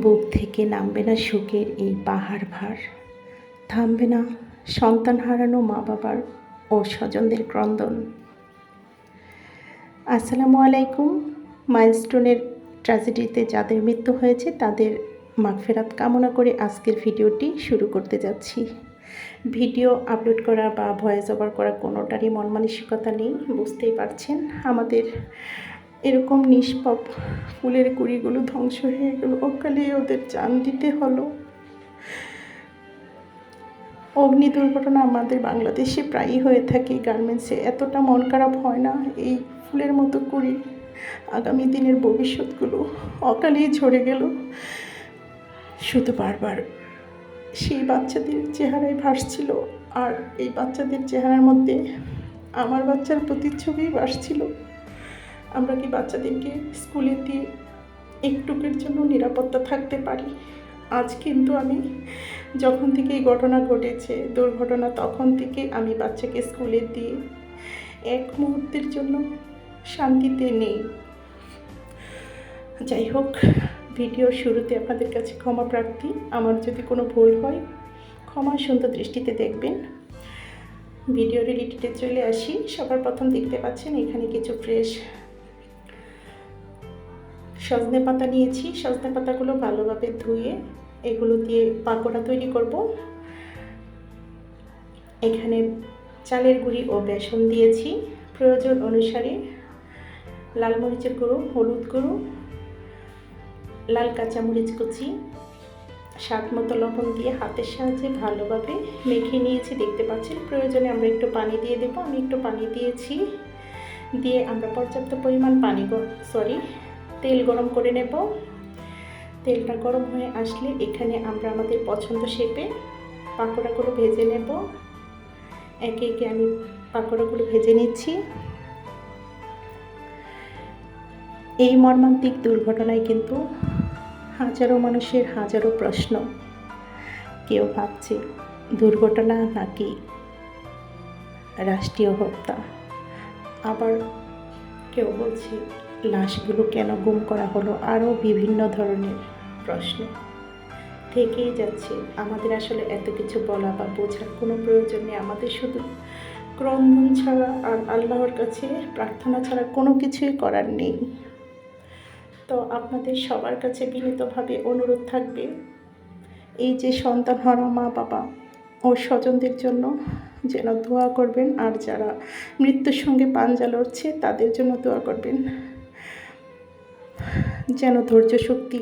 বুক থেকে নামবে না সুখের এই পাহাড় ভার। থামবে না সন্তান হারানো মা বাবার ও স্বজনদের ক্রন্দন। আসসালামু আলাইকুম। মাইলস্টোনের ট্র্যাজেডিতে যাদের মৃত্যু হয়েছে, তাদের মাগফেরাত কামনা করে আজকের ভিডিওটি শুরু করতে যাচ্ছি। ভিডিও আপলোড করা বা ভয়েস ওভার করা কোনোটারই মন মানসিকতা নেই, বুঝতেই পারছেন। আমাদের এরকম নিষ্পাপ ফুলের কুড়িগুলো ধ্বংস হয়ে গেল। অকালে ওদের চান দিতে হলো। অগ্নি দুর্ঘটনা আমাদের বাংলাদেশে প্রায়ই হয়ে থাকে গার্মেন্টসে এতটা মন খারাপ হয় না এই ফুলের মতো কুড়ি। আগামী দিনের ভবিষ্যৎগুলো অকালেই ঝরে গেল। শুধু বারবার সেই বাচ্চাদের চেহারায় ভাসছিল আর এই বাচ্চাদের চেহারার মধ্যে আমার বাচ্চার প্রতিচ্ছবি ভাসছিল। আমরা কি বাচ্চাদেরকে স্কুলে দিয়ে একটুকের জন্য নিরাপত্তা থাকতে পারি? আজ কিন্তু আমি যখন থেকে এই ঘটনা ঘটেছে, দুর্ঘটনা তখন থেকে আমি বাচ্চাকে স্কুলে দিয়ে এক মুহূর্তের জন্য শান্তিতে নেই। যাই হোক, ভিডিও শুরুতে আপনাদের কাছে ক্ষমা প্রার্থী। আমার যদি কোনো ভুল হয়, ক্ষমা সুন্দর দৃষ্টিতে দেখবেন। ভিডিওর এডিটিতে চলে আসি। সবার প্রথম দেখতে পাচ্ছেন, এখানে কিছু ফ্রেশ সজনে পাতা নিয়েছি। সজনে পাতাগুলো ভালোভাবে ধুয়ে এগুলো দিয়ে পাকোড়া তৈরি করব। এখানে চালের গুঁড়ি ও বেসন দিয়েছি। প্রয়োজন অনুসারে লাল মরিচের গুঁড়ো, হলুদ গুঁড়ো, লাল কাঁচামরিচ কুচি, স্বাদ মতো লবণ দিয়ে হাতের সাহায্যে ভালোভাবে মেখে নিয়েছি। দেখতে পাচ্ছেন, প্রয়োজনে আমরা একটু পানি দিয়ে দেবো। আমি একটু পানি দিয়েছি। দিয়ে আমরা পর্যাপ্ত পরিমাণ পানি সরি তেল গরম করে নেব। তেলটা গরম হয়ে আসলে এখানে আমরা আমাদের পছন্দ শেপে পাকোড়াগুলো ভেজে নেব। একে একে আমি পাকোড়াগুলো ভেজে নিচ্ছি। এই মর্মান্তিক দুর্ঘটনায় কিন্তু হাজারো মানুষের হাজারো প্রশ্ন। কেউ ভাবছে দুর্ঘটনা নাকি রাষ্ট্রীয় হত্যা। আবার কেউ বলছে, লাশগুলো কেন গুম করা হলো? আরও বিভিন্ন ধরনের প্রশ্ন। থেকেই যাচ্ছে, আমাদের আসলে এত কিছু বলা বা বোঝার কোনো প্রয়োজন নেই। আমাদের শুধু ক্রন্দন ছাড়া আর আল্লাহর কাছে প্রার্থনা ছাড়া কোনো কিছুই করার নেই। তো আপনাদের সবার কাছে বিনীতভাবে অনুরোধ থাকবে, এই যে সন্তান হারা মা বাবা ও স্বজনদের জন্য যেন দোয়া করবেন আর যারা মৃত্যুর সঙ্গে পাঞ্জা লড়ছে, তাদের জন্য দোয়া করবেন। যেন ধৈর্য শক্তি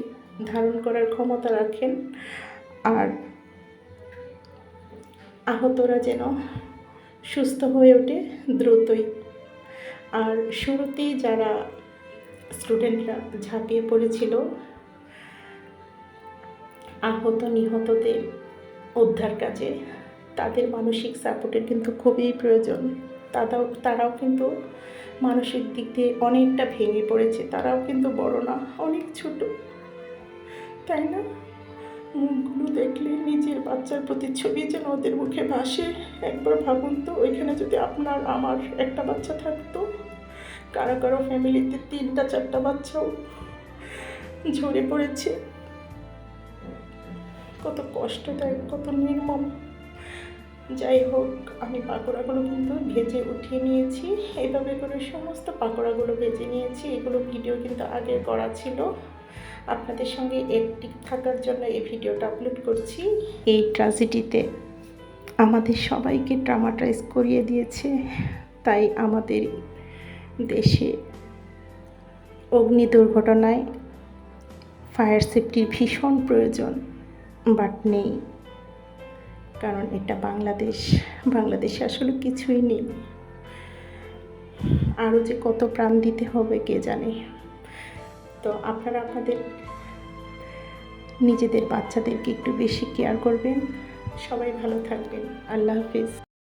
ধারণ করার ক্ষমতা রাখেন আর আহতরা যেন সুস্থ হয়ে ওঠে দ্রুতই। আর শুরুতেই যারা স্টুডেন্টরা ঝাঁপিয়ে পড়েছিল, আহত নিহতদের উদ্ধার কাজে তাদের মানসিক সাপোর্টের কিন্তু খুবই প্রয়োজন। তারাও তারাও কিন্তু মানসিক দিক দিয়ে অনেকটা ভেঙে পড়েছে। তারাও কিন্তু বড় না, অনেক ছোট। তাই না? মুখগুলো দেখলে নিজের বাচ্চার প্রতিচ্ছবি যেন ওদের মুখে ভাসে। একবার ভাবুন তো, ওইখানে যদি আপনার, আমার একটা বাচ্চা থাকতো, কারও কারও ফ্যামিলিতে তিনটা, চারটা বাচ্চাও ঝরে পড়েছে। কত কষ্টদায়ক, কত নির্মম। যাই হোক, আমি পাকোড়াগুলো কিন্তু ভেজে উঠিয়ে নিয়েছি। এইভাবে করে সমস্ত পাকোড়াগুলো ভেজে নিয়েছি। এগুলো ভিডিও কিন্তু আগে করা ছিল। আপনাদের সঙ্গে একটিভ থাকার জন্য এই ভিডিওটা আপলোড করছি। এই ট্রাজেডিতে আমাদের সবাইকে ট্রামাটাইজ করিয়ে দিয়েছে। তাই আমাদের দেশে অগ্নি দুর্ঘটনায় ফায়ার সেফটির ভীষণ প্রয়োজন বাট নেই। কারণ এটা বাংলাদেশ। বাংলাদেশে আসলে কিছুই নেই। আরও যে কত প্রাণ দিতে হবে কে জানে। তো আপনারা আপনাদের নিজেদের বাচ্চাদেরকে একটু বেশি কেয়ার করবেন। সবাই ভালো থাকবেন। আল্লাহ হাফিজ।